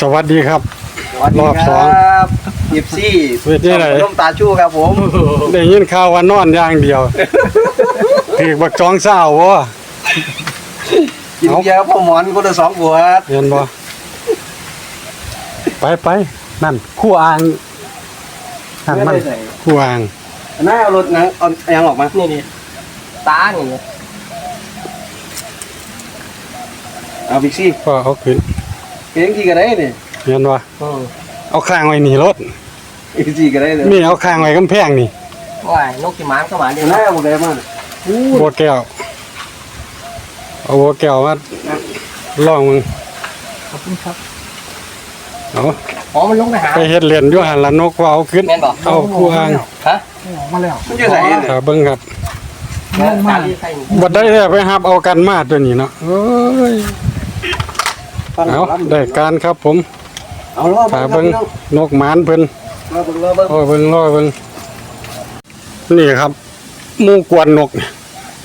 สวัสดีครับ สวัสดีรอบคสองรับยิบซี่เวทีไหนต้มตาชู้ครับผม ได้ยินข่าวว่านอนอย่างเดียวถือบักจองเศร้าวะ กินเอาเยอะพ่อหมอนคนละสองขวดเห็นบ่ ไปไปนั่นคู่อ่างนั่นมันคู่อ่างน่าเอารถหนังเอายังออกมา นี่นี่ตานี่เนี่ยเอาบิ๊กซี่ก็เอาขึ้น เพียงกี่ก็ได้เนี่ยเห็นบ่อืมเอาข้างไว้นี่รถบิ๊กซี่ก็ได้เลยนี่เอาข้างไว้กำแพงนี่ว่ายนกที่หมานเข้ามาเดี๋ยวน่านะเอาหมดเลยมาอู้บัวแก้วเอาบัวแก้วมาลองมึงขอบคุณครับเอาอ๋อมันลงไปหาไปเฮ็ดเรียนอยู่หันละนกว่าเอาขึ้นแม่นบ่เอาคู่อ่างฮะมันจะใส่เนี่ยถ้าเบิ่งครับลงมาใส่บ่ได้แท้ไปหับเอากันมาตัวนี้เนาะเอ้ยฟัง เอารับได้การครับผมเอาล้อถ้าเบิ้เบิ่งนกหมานเพิ่นล้อเบิ้งล้อเบิ้งโอ้ยเบิ่งรอเบิ่งนี่ครับหมู่กวนนก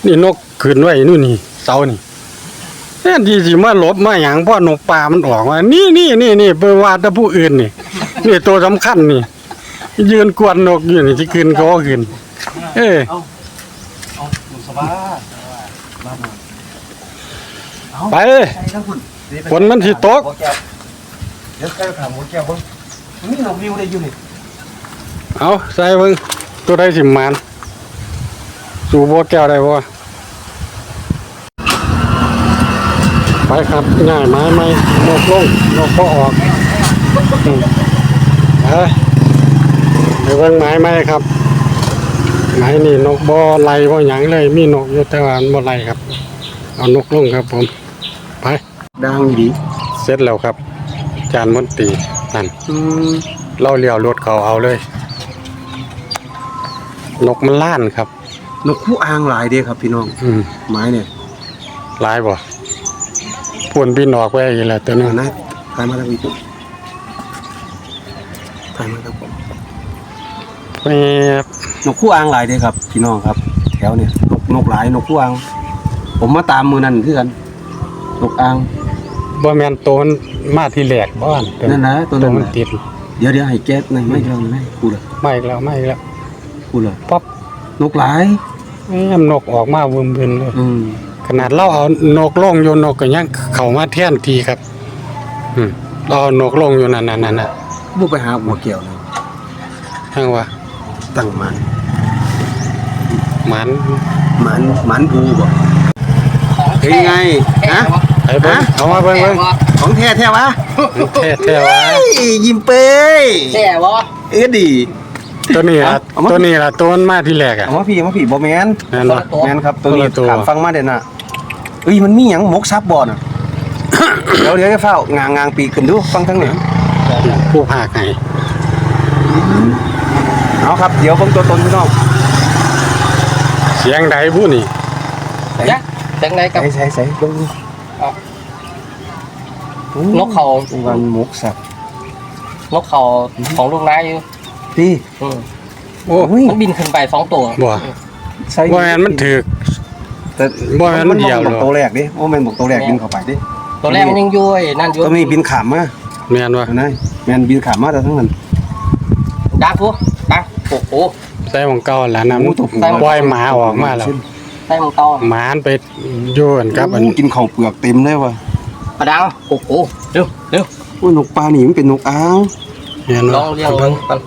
นี่นกขึ้นไว้นู่นนี่เสานี่แทนที่สิมาหลบมาหยังเพราะนกป่ามันออกมานี่นี่นี่นี่เปิว่าแต่ผู้อื่นนี่นี่ตัวสำคัญนี่ ยืนกวนนกอยู่นี่ที่ขึ้นก็ขึ้นเอ้ยเอาสบายไป เลยใช่ครับคุณฝนมันสิตกหัวแก้วเดี๋ยวใกล้ถามหัวแก้วเบิ้งมันมีนกวิวได้อยู่นี่เอาใส่เบิ่งตัวได้สิมานสู่บัวแก้วได้บ่ไปครับง่ายไม้ไหมนกลงนกก็ออกอืมไปไปเบิ่งไม้ไหมครับไม้นี่นกบ่ไล่บ่หยังเลย มีนกอยู่แต่ว่ามันบ่ไล่ครับ เอานกลงครับผมไป ดังดีเสร็จแล้วครับ จานมนตรีนั่นอืมเราเลี้ยวรถเขาเอาเลย นกมันล้านครับ นกคู่อ่างหลายเด้ครับพี่น้องอืมไม้เนี่ยหลายบ่พูนบินออกไปอีกแล้วตัวนึงเอานะถ่ายมาทางนี้ถ่ายมาครับผมแม่บนกคู่อ่างหลายเด้ครับพี่น้องครับ แถวเนี่ยนกนกหลายนกคู่อ่าง ผมมาตามมือนั่นคือกันนกอ่าง บ่แม่นตัวมันมาที่แหลกบ้านนั่นนะตัวตันั้วนมันน่ะติดเดี๋ยวเดี๋ยวให้แก๊สหน่อยไม่เท่าไหร่กูเลยไม่อีกแล้วไม่อีกแล้วกูเลยป๊อปนกหลายแม่นนกออกมาเบิ่นๆเลยอืมขนาดเราเอานกลงอยู่นกก็ยังเข้ามาแทนทีครับอืมเราเอานกลงอยู่นั่นๆๆน่ะบุกไปหาหัวเกี่ยวเลยทางว่าตั้งมันหมันหมันหมันภูบ่ของเฮ้ยไงฮะ ไปเบิ่งฮะเอามาเบิ่งเบิ่งของแท้แท้วะแท้แท้ๆว่าเฮ้ยยิ้มเป้ยแช่วะเอ็ดดีตัวนี้ล่ะเอามาตัวนี้ล่ะตัวมันมาที่แรกอะเอามาพี่เอามาพี่บ่แมนแม่นบ่แมนครับตัวนี้คนละตัวถามฟังมาเด่นน่ะเอ้ยมันมีหยังมกซับบ่น่ะเดี๋ยวเดี๋ยวจะเฝ้างางงางปีกขึ้นดูฟังทั้งนี้ผู้ภาคให้เอาครับ เดี๋ยวเบิ่งตัวตนพี่น้องเสียงใดผู้นี่ยักษ์จังไหนกับใส่ใส่ใส่เบิ่งดู เอา โอ้ นกเขาวันมกซับนกเขาของลูกน้าอยู่พี่อืมโอ้โอ้ยมันบินขึ้นไปสองตัวบ่ใส่บ่แม่นมันถึก แต่บ่แม่นมันเดียวบหรออกกตัวแรกดิโอ้แม่นบอกตัวแรกบินเข้าไปดิตัวแรกมันยังอยุ่ยนั่นอยุ่ตัวนี้บินขามมาแม่นว่าอันนั้นแม่นบินขามมาแต่ทั้งนั้น ดังทุกดังโอ้โห ใส่ของเก่าแล้วนะโอ้มันตัวผู้ ปล่อยหมาออกมาแล้วใส่มังตอหมามันไปอยู่กันครับอันโอ้กินข้าวเปลือกเต็มเลยว่ะ กระดังโอ้โหเร็วเร็วโอ้ยนกปลานี่มันเป็นนกอ้างแม่นลว่าองเรียงเบิ่งกัน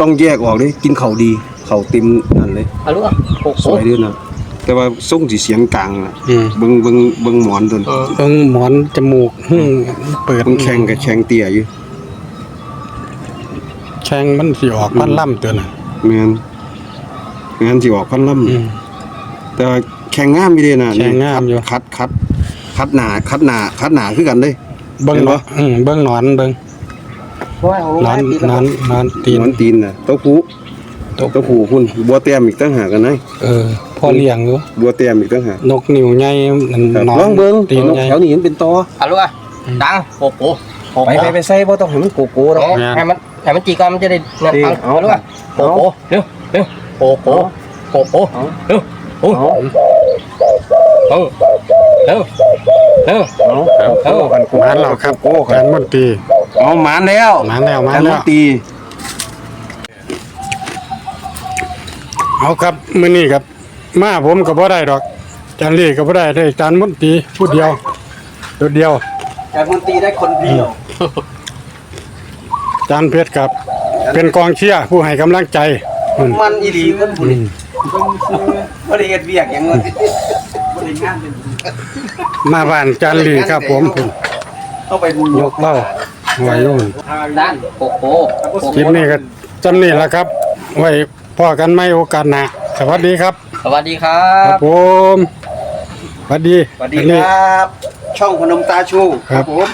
ต้องแยกออกดิกินข้าวดีข้าวเต็มนั่นเลยเอาลูกอะโอ้โหสวยด้วยนะแต่ว่าส่งสิเสียงกลางน่ะอืมเบิ่งเบิ่งเบิ่งหมอนตัวนี้เออเบิ่งหมอนจมูกหึ่งเปิดเบิ่งแข้งกับแข้งเตี้ยอยู่แข้งมันสิออกพันล่ำตัวน่ะแม่นงานสิออกพันล่ำอืมแต่ว่าแข้งงามอยู่เด้น่ะแข้งงามอยู่คัดคัด คัดหนาคัดหนาคัดหนาคือกันเด้เบิ่งเห็นหนบ่อนอืมเบิ่งหนอนเบิ่งเพราะว่าของลูกหนอน้านปีหนอนหนอนตีนหนอนตีนน่ะเต้าหู้เต้าหู้คุณบัวแต้มอีกตั้งหากกันนะเออพ่อเลี้ยงอยู่บัวแต้มอีกตั้งหากนกนิ้วใหญ่นั่นครับหนอนลองเบิ่งตีนนกใหญ่แถวนี้มันเป็นตอเอาลูกอะดังโอ้โหโอ้โหไปไปไปใส่บ่ต้องให้มันโกโก้ดอกเอาให้มันให้มันจีก่อนมันจะได้เนี่ยดีเอาเอาเอาลูกอะโอ้โหเร็วเร็วโอ้โหโอ้โหเอาเร็วโอ้โห เอาเออเออเออเอาโก้กันหมานแล้วครับโก้กักานรมนตรีเอาหมานแล้วหมานแล้วหมานการแล้วตีเอาครับมื้อนี้ครับ มาผมก็บ่ได้ดอกจานลี่ก็บ่ได้ได้จานมนตรีผู้เดียวตัวเดียวการมันตีได้คนเดียวจานเพชรครับ เป็นกองเชียร์ผู้ให้กำลังใจอืมมันอีหลีมันบุอืรีมบ่ได้เฮ็ดเวียกหยังเลย บ่ได้งานเป็นมาบ้านจานลี่ครับผมพุ่นต้องไปบุญยกเหล่าไว้นู่นด้านโอ้โหคลิปนี้ก็จำนี่แหละครับ ไว้พ่อกันไม่โอกาสหน้าสวัสดีครับ สวัสดีครัครับบผมสวัสดีสวัสดีอันคนี้รับ ช่องพนมตาชูครับผม